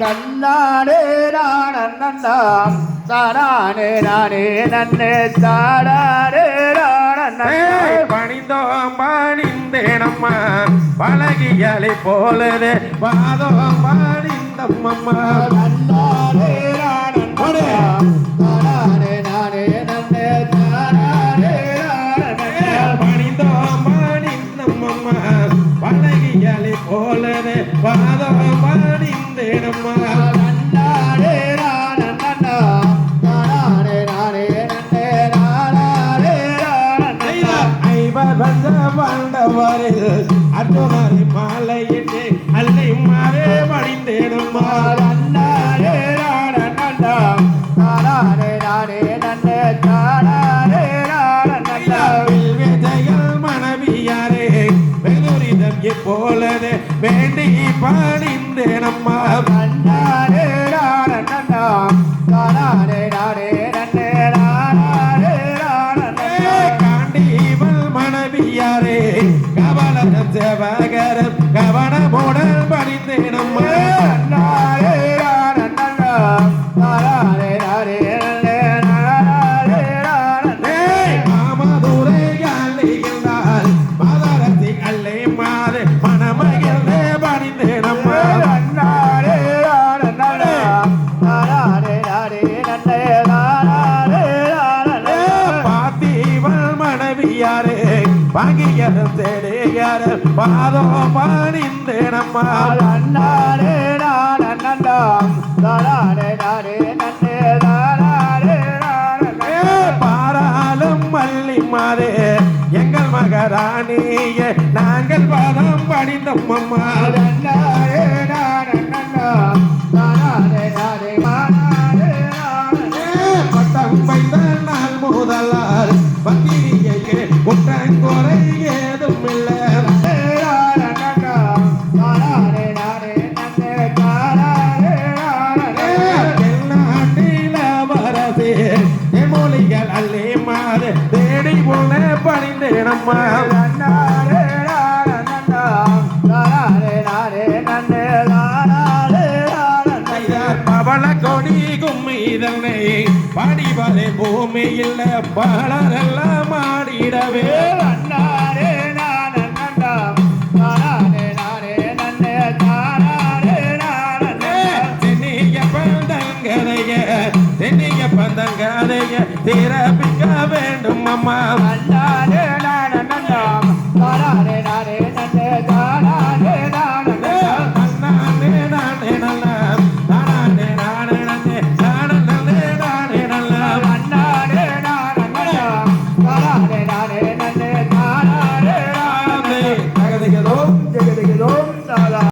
தன்னானே நானண்ணாம் தானானே நானே நன்னே தாடானே நானண்ணே பணிந்தோம் பணிந்தேனம்மா பழகியலை போலதே பாதோம் பணிந்தம்மம்மா தன்னானே நானண்ணாம் பழகியலை போலதே பாதம் பணிந்தேனம்மா தன்னானே நானண்ணாம் தானானே நானே நன்னே நானண்ணே ஐவர் வந்த பாண்டவரில் அர்ஜுனரி மாலையிட்டு அல்லை மாவே பணிந்தேனம்மா தன்னானே இப்போலதே வேண்டி பணிந்தேனம்மா நன்னாரே நானண்ணாம் தானாரே நானே நன்னே நானாரே நானண்ணே காண்டீவல் மனைவியாரே கவலம் செவகரம் கவனமுடன் பணிந்தேனம்மா நன்னாரே பங்கியரும் தேடியாரும் பாதம் பணிந்தேனம்மா நன்னாரே நானண்ணாம் தானாரே நானே நன்னே தானாரே பாராளும் மல்லி மாதே எங்கள் மகராணியே நாங்கள் பாதம் பணிந்தோம் அம்மா. பவள கொடி கும்மி இதனை படிவலை பூமியில் பலரெல்லாம் மாடிடவே அண்ணாரே நானே நண்டா நானே நானே நன்னே தானே நானே தென்னிய பந்தங்கரைய தென்னிய பந்தங்கரைய திரபி நானே நானே நானே நானே